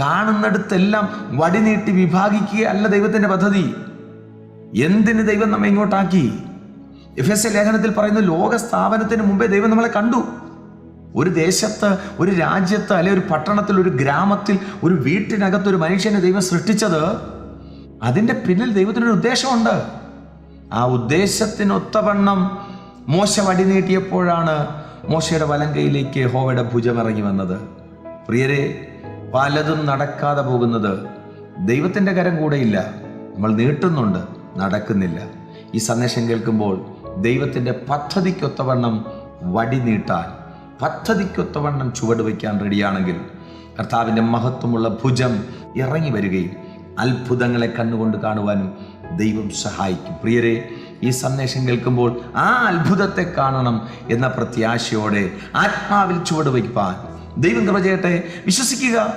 കാണുന്നിടത്തെല്ലാം വടിനീട്ടി വിഭാഗിക്കുക അല്ല ദൈവത്തിന്റെ പദ്ധതി. എന്തിന് ദൈവം നമ്മെ ഇങ്ങോട്ടാക്കി? എഫ് എസ് എ ലേഖനത്തിൽ പറയുന്ന ലോക സ്ഥാപനത്തിന് മുമ്പേ ദൈവം നമ്മളെ കണ്ടു. ഒരു ദേശത്ത് ഒരു രാജ്യത്ത് അല്ലെ ഒരു പട്ടണത്തിൽ ഒരു ഗ്രാമത്തിൽ ഒരു വീട്ടിനകത്ത് ഒരു മനുഷ്യനെ ദൈവം സൃഷ്ടിച്ചത് അതിന്റെ പിന്നിൽ ദൈവത്തിനൊരു ഉദ്ദേശമുണ്ട്. ആ ഉദ്ദേശത്തിനൊത്തവണ്ണം മോശ വടി നീട്ടിയപ്പോഴാണ് മോശയുടെ വലങ്കയിലേക്ക് ഹോവയുടെ ഭുജം ഇറങ്ങി വന്നത്. പ്രിയരെ പലതും നടക്കാതെ പോകുന്നത് ദൈവത്തിന്റെ കരം കൂടെയില്ല. നമ്മൾ നീട്ടുന്നുണ്ട് നടക്കുന്നില്ല. ഈ സന്ദേശം കേൾക്കുമ്പോൾ ദൈവത്തിന്റെ പദ്ധതിക്കൊത്തവണ്ണം വടി നീട്ടാൻ പദ്ധതിക്കൊത്തവണ്ണം ചുവട് വയ്ക്കാൻ റെഡിയാണെങ്കിൽ കർത്താവിന്റെ മഹത്വമുള്ള ഭുജം ഇറങ്ങി വരികയും അത്ഭുതങ്ങളെ കണ്ണുകൊണ്ട് കാണുവാനും ദൈവം സഹായിക്കും. പ്രിയരെ ഈ സന്ദേശം കേൾക്കുമ്പോൾ ആ അത്ഭുതത്തെ കാണണം എന്ന പ്രത്യാശയോടെ ആത്മാവിൽ ചുവട് വയ്പ്പാൻ ദൈവം കൃപ വിശ്വസിക്കുക.